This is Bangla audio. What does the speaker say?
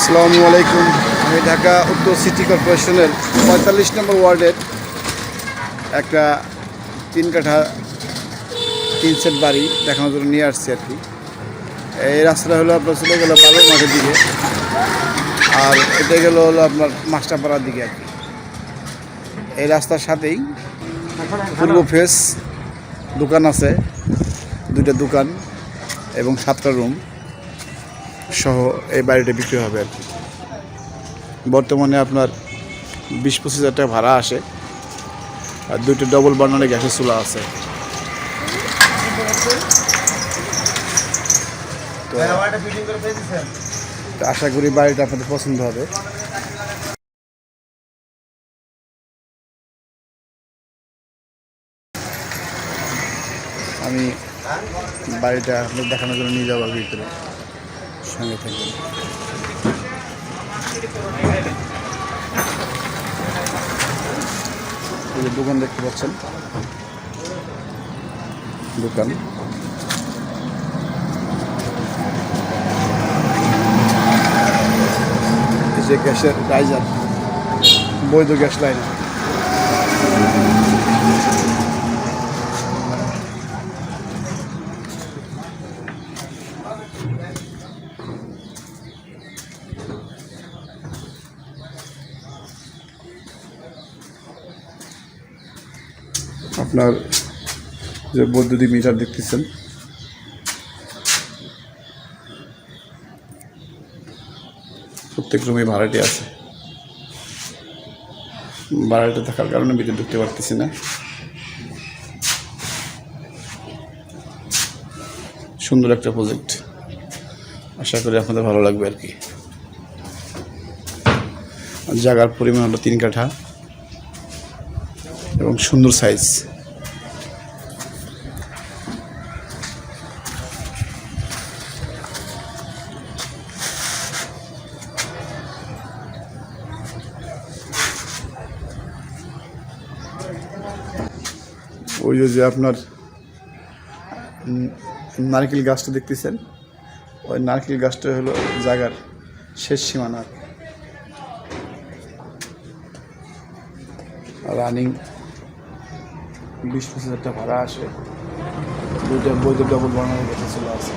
আসসালামু আলাইকুম। আমি ঢাকা উত্তর সিটি কর্পোরেশনের পঁয়তাল্লিশ নম্বর ওয়ার্ডের একটা তিন কাঠা, তিন সেট বাড়ি দেখানোর জন্য নিয়ে আসছি আর কি। এই রাস্তাটা হলো আপনার চলে গেলো বালুর মাঠের দিকে। আর এটা গেলো হলো আপনার মাস্টারপাড়ার দিকে আর কি। এই রাস্তার সাথেই পূর্ব ফেস দোকান আছে, দুইটা দোকান এবং সাতটা রুম। সহ এই বাড়িটা বিক্রি হবে আর কি। বর্তমানে আপনার বিশ পঁচিশ হাজার টাকা ভাড়া আসে। আর দুইটা ডবল বার্নারে গ্যাসের চুলা আছে। তো আশা করি বাড়িটা আপনাদের পছন্দ হবে। আমি বাড়িটা আপনাদের দেখানোর জন্য নিয়ে যাব ভিতরে। সঙ্গে থাকবেন। দোকান দেখতে পাচ্ছেন। দোকান। যে গ্যাসের রাইজার বৈধ গ্যাস লাইন। আপনার যে বৈদ্যুতিক মিটার দেখতেছেন। প্রত্যেক রুমে ভাড়াটি আছে। ভাড়াটা থাকার কারণে ভিতরে ঢুকতে পারতেছি না। সুন্দর একটা প্রজেক্ট আশা করি আপনাদের ভালো লাগবে আর কি। জায়গার পরিমাণ হলো তিন কাঠা এবং সুন্দর সাইজ ওই যে আপনার নারকেল গাছটা দেখতেছেন? ওই নারকেল গাছটা হলো জায়গার শেষ সীমানা রানিং বিশ পঁচিশ হাজার টাকা ভাড়া আসে। দুইটা বইতে ডবল বানানোর কথা চলে আসে